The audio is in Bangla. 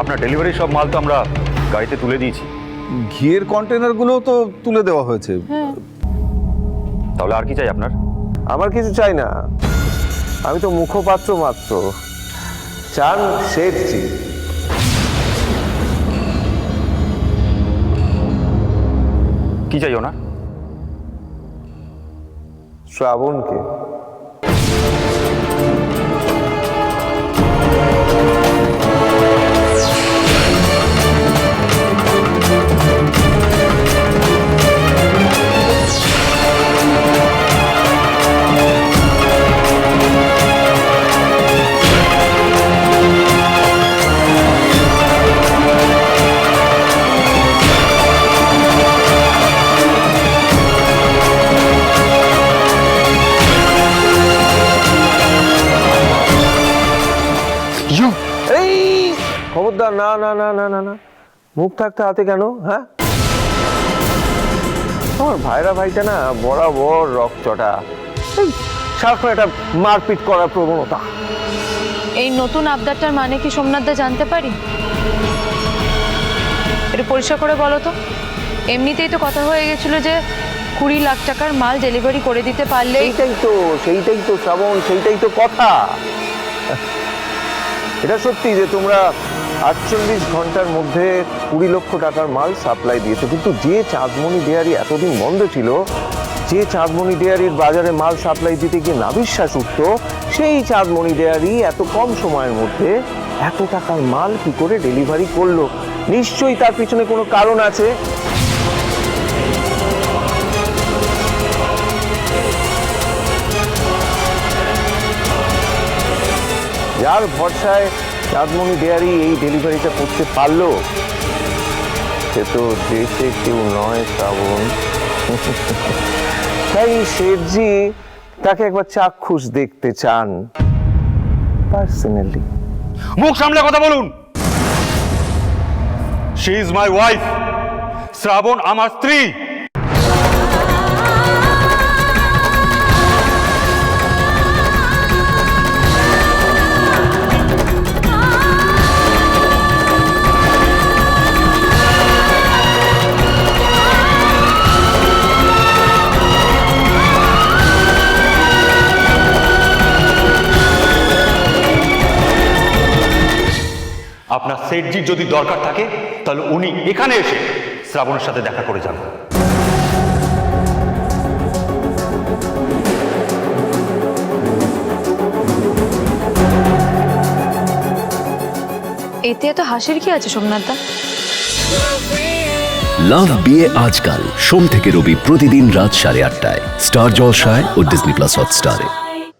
আপনার ডেলিভারি সব মাল তো আমরা গাড়িতে তুলে দিয়েছি। ঘিয়ের কন্টেনারগুলো তো তুলে দেওয়া হয়েছে। তাহলে আর কি চাই আপনার? আমার কিছু চাই না। আমি তো মুখপাত্র মাত্র। চান শেঠজি কি চাই ওনার? শ্রাবণকে। খবরদার না না না না না না। মুখ থাকতে হাতে কেন হ্যাঁ? আমার ভাইরা ভাইটা না বরাবর রকচটা সারাক্ষণ একটা মারপিট করার প্রবণতা। এই নতুন আবদারটার মানে কি সোমনাথদা জানতে পারি? এটা পরিষ্কার করে বলো তো। এমনিতেই তো কথা হয়ে গেছিল যে কুড়ি লাখ টাকার মাল ডেলিভারি করে দিতে পারলেই সেইটাই তো সেইটাই তো শ্রাবণ সেইটাই তো কথা। এটা সত্যি যে তোমরা আটচল্লিশ ঘণ্টার মধ্যে কুড়ি লক্ষ টাকার মাল সাপ্লাই দিয়েছ। কিন্তু যে চাঁদমণি ডেয়ারি এতদিন বন্ধ ছিল, যে চাঁদমণি ডেয়ারির বাজারে মাল সাপ্লাই দিতে গিয়ে নাবিশ্বাস উঠত, সেই চাঁদমণি ডেয়ারি এত কম সময়ের মধ্যে এত টাকার মাল কি করে ডেলিভারি করল? নিশ্চয়ই তার পিছনে কোনো কারণ আছে। যার ভরসায় চাঁদমণি ডেয়ারি এই ডেলিভারিটা করতে পারল, সে তো দেশে কেউ নয় শ্রাবণ। তাই শেঠজি তাকে একবার চাক্ষুষ দেখতে চান। পার্সোনালি মুখ সামলে কথা বলুন। She is my wife Shraban আমার স্ত্রী। আপনার সেটজির যদি দরকার থাকে তাহলে উনি এখানে এসে শ্রাবণের সাথে দেখা করে যান। এতে এত হাসির কি আছে সোমনাথদা লাভ বিয়ে আজকাল সোম থেকে রবি প্রতিদিন রাত সাড়ে আটটায়। স্টার জলসায় ও ডিজনি প্লাস হটস্টারে।